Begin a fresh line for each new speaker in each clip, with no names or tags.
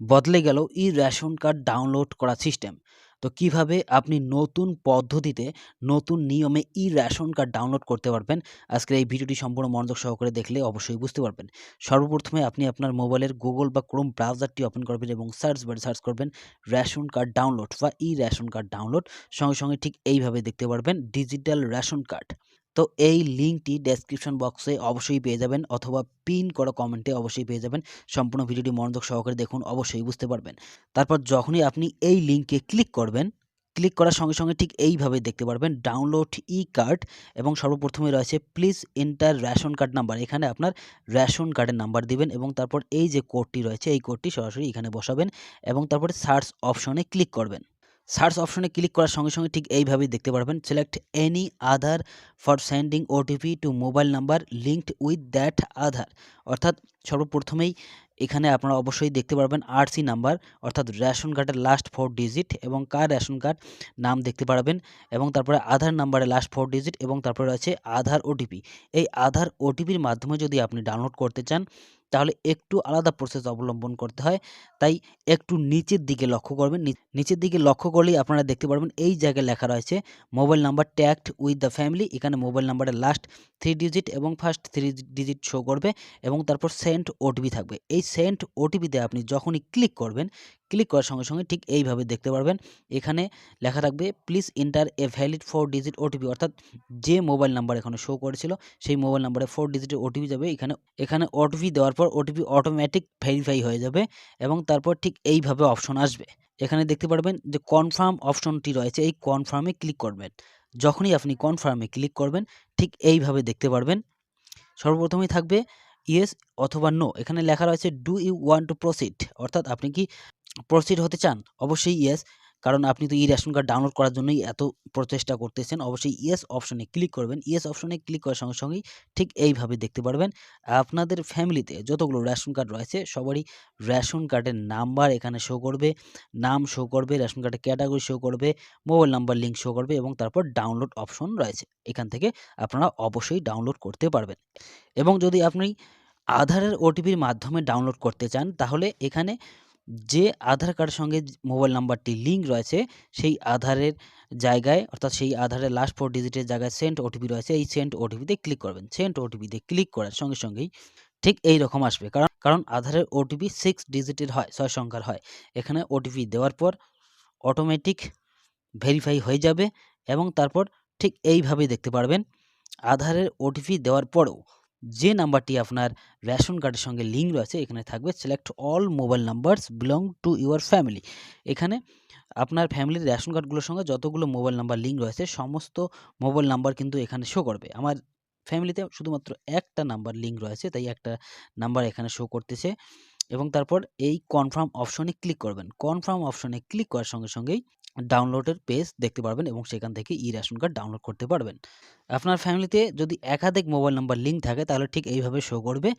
বদলে গেল e ration card download করা সিস্টেম। তো কীভাবে আপনি নতুন পদ্ধতিতে নতুন নিয়মে ই রেশন কার্ড ডাউনলোড করতে পারবেন? আজকের এই ভিডিওটি সম্পূর্ণ মনোযোগ সহকারে দেখলে অবশ্যই বুঝতে পারবেন। সর্বপ্রথমে আপনি আপনার মোবাইলের গুগল বা ক্রোম ব্রাউজারটি ওপেন করবেন এবং সার্চ বারে সার্চ করবেন রেশন কার্ড ডাউনলোড বা ই রেশন কার্ড ডাউনলোড। সঙ্গে সঙ্গে ঠিক এইভাবে দেখতে পারবেন ডিজিটাল রেশন কার্ড। তো এই লিঙ্কটি ডেসক্রিপশন বক্সে অবশ্যই পেয়ে যাবেন অথবা পিন করা কমেন্টে অবশ্যই পেয়ে যাবেন। সম্পূর্ণ ভিডিওটি মনোযোগ সহকারে দেখুন, অবশ্যই বুঝতে পারবেন। তারপর যখনই আপনি এই লিঙ্কে ক্লিক করবেন ক্লিক করার সঙ্গে সঙ্গে ঠিক এইভাবে দেখতে পারবেন ডাউনলোড ই কার্ড এবং সর্বপ্রথমে রয়েছে please enter ration card number এখানে আপনার রেশন কার্ডের নাম্বার দিবেন এবং তারপর এই যে কোডটি রয়েছে, এই কোডটি সরাসরি এখানে বসাবেন এবং তারপরে সার্চ অপশনে ক্লিক করবেন। সার্চ অপশনে ক্লিক করার সঙ্গে সঙ্গে ঠিক এইভাবেই দেখতে পারবেন। Select any Aadhaar for sending OTP to mobile number linked with that Aadhaar অর্থাৎ সর্বপ্রথমেই এখানে আপনারা অবশ্যই দেখতে পারবেন আরসি নাম্বার অর্থাৎ রেশন কার্ডের লাস্ট ফোর ডিজিট এবং কার রেশন কার্ড নাম দেখতে পারবেন এবং তারপরে আধার নাম্বারের লাস্ট ফোর ডিজিট এবং তারপরে আছে আধার ওটিপি এই আধার ওটিপির মাধ্যমে যদি আপনি ডাউনলোড করতে চান তাহলে একটু আলাদা প্রসেস অবলম্বন করতে হয়। তাই একটু নিচের দিকে লক্ষ্য করবেন। নিচের দিকে লক্ষ্য করলেই আপনারা দেখতে পারবেন এই জায়গায় লেখা রয়েছে mobile number tact with the family এখানে মোবাইল নাম্বারের লাস্ট থ্রি ডিজিট এবং ফার্স্ট থ্রি ডিজিট শো করবে এবং তারপর সেন্ট ওটিপি থাকবে। এই সেন্ট ওটিপিতে আপনি যখনই ক্লিক করবেন ক্লিক করার সঙ্গে সঙ্গে ঠিক এইভাবে দেখতে পারবেন। এখানে লেখা থাকবে please enter a valid four digit OTP অর্থাৎ যে মোবাইল নাম্বার এখানে শো করেছিল, সেই মোবাইল নাম্বারে ফোর ডিজিটের ওটিপি যাবে। এখানে এখানে ওটিপি দেওয়ার পর ওটিপি অটোমেটিক ভেরিফাই হয়ে যাবে এবং তারপর ঠিক এইভাবে অপশন আসবে। এখানে দেখতে পারবেন যে কনফার্ম অপশনটি রয়েছে, এই কনফার্মে ক্লিক করবেন। যখনই আপনি কনফার্মে ক্লিক করবেন, ঠিক এইভাবে দেখতে পারবেন। সর্বপ্রথমেই থাকবে ইয়েস অথবা নো এখানে লেখা রয়েছে do you want to proceed অর্থাৎ আপনি কি প্রসিড হতে চান? অবশ্যই ইয়েস কারণ আপনি তো ই রেশন কার্ড ডাউনলোড করার জন্যই এত প্রচেষ্টা করতেছেন। অবশ্যই ইয়েস অপশনে ক্লিক করবেন। ইয়েস অপশনে ক্লিক করার সঙ্গে সঙ্গেই ঠিক এইভাবে দেখতে পারবেন। আপনাদের ফ্যামিলিতে যতগুলো রেশন কার্ড রয়েছে, সবারই রেশন কার্ডের নাম্বার এখানে শো করবে। নাম শো করবে, রেশন কার্ডের ক্যাটাগরি শো করবে মোবাইল নাম্বার লিঙ্ক শো করবে এবং তারপর ডাউনলোড অপশন রয়েছে। এখান থেকে আপনারা অবশ্যই ডাউনলোড করতে পারবেন। এবং যদি আপনি আধারের ওটিপির মাধ্যমে ডাউনলোড করতে চান, তাহলে এখানে যে আধার কার্ডের সঙ্গে মোবাইল নাম্বারটি লিঙ্ক রয়েছে, সেই আধারের জায়গায়, অর্থাৎ সেই আধারের লাস্ট ফোর ডিজিটের জায়গায় সেন্ট ওটিপি রয়েছে, এই সেন্ট ওটিপিতে ক্লিক করবেন। সেন্ট ওটিপিতে ক্লিক করার সঙ্গে সঙ্গেই ঠিক এই রকম আসবে। কারণ কারণ আধারের ওটিপি সিক্স ডিজিটের হয়, ছয় সংখ্যার হয়। এখানে ওটিপি দেওয়ার পর অটোমেটিক ভেরিফাই হয়ে যাবে এবং তারপর ঠিক এইভাবে দেখতে পারবেন। আধারের ওটিপি দেওয়ার পরেও যে নাম্বারটি আপনার রেশন কার্ডের সঙ্গে লিঙ্ক রয়েছে, এখানে থাকবে select all mobile numbers belong to your family এখানে আপনার ফ্যামিলির রেশন কার্ডগুলোর সঙ্গে যতগুলো মোবাইল নাম্বার লিঙ্ক রয়েছে, সমস্ত মোবাইল নাম্বার কিন্তু এখানে শো করবে। আমার ফ্যামিলিতে শুধুমাত্র একটা নাম্বার লিঙ্ক রয়েছে, তাই একটা নাম্বার এখানে শো করতেছে। এবং তারপর এই কনফার্ম অপশনে ক্লিক করবেন। কনফার্ম অপশনে ক্লিক করার সঙ্গে সঙ্গেই ডাউনলোডের পেজ দেখতে পারবেন এবং সেখান থেকে ই রেশন কার্ড ডাউনলোড করতে পারবেন। আপনার ফ্যামিলিতে যদি একাধিক মোবাইল নাম্বার লিঙ্ক থাকে, তাহলে ঠিক এইভাবে শো করবে।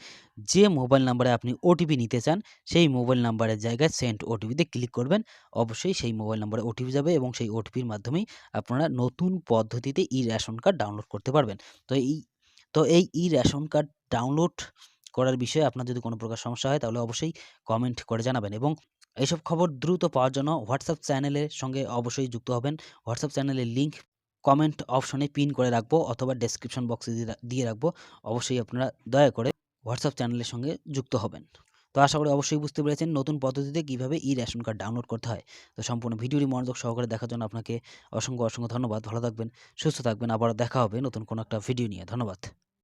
যে মোবাইল নাম্বারে আপনি ওটিপি নিতে চান, সেই মোবাইল নাম্বারের জায়গায় সেন্ট ওটিপিতে ক্লিক করবেন। অবশ্যই সেই মোবাইল নাম্বারে ওটিপি যাবে এবং সেই ওটিপির মাধ্যমেই আপনারা নতুন পদ্ধতিতে ই রেশন কার্ড ডাউনলোড করতে পারবেন। তো এই তো এই ই রেশন কার্ড ডাউনলোড করার বিষয়ে আপনার যদি কোনো প্রকার সমস্যা হয়, তাহলে অবশ্যই কমেন্ট করে জানাবেন এবং এইসব খবর দ্রুত পাওয়ার জন্য হোয়াটসঅ্যাপ চ্যানেলের সঙ্গে অবশ্যই যুক্ত হবেন। হোয়াটসঅ্যাপ চ্যানেলের লিঙ্ক কমেন্ট অপশনে পিন করে রাখব অথবা ডেসক্রিপশন বক্সে দিয়ে রাখব। অবশ্যই আপনারা দয়া করে হোয়াটসঅ্যাপ চ্যানেলের সঙ্গে যুক্ত হবেন। তো আশা করি অবশ্যই বুঝতে পেরেছেন নতুন পদ্ধতিতে কীভাবে ই রেশন কার্ড ডাউনলোড করতে হয়। তো সম্পূর্ণ ভিডিওটি মনোযোগ সহকারে দেখার জন্য আপনাকে অসংখ্য অসংখ্য ধন্যবাদ। ভালো থাকবেন, সুস্থ থাকবেন। আবার দেখা হবে নতুন কোনো একটা ভিডিও নিয়ে। ধন্যবাদ।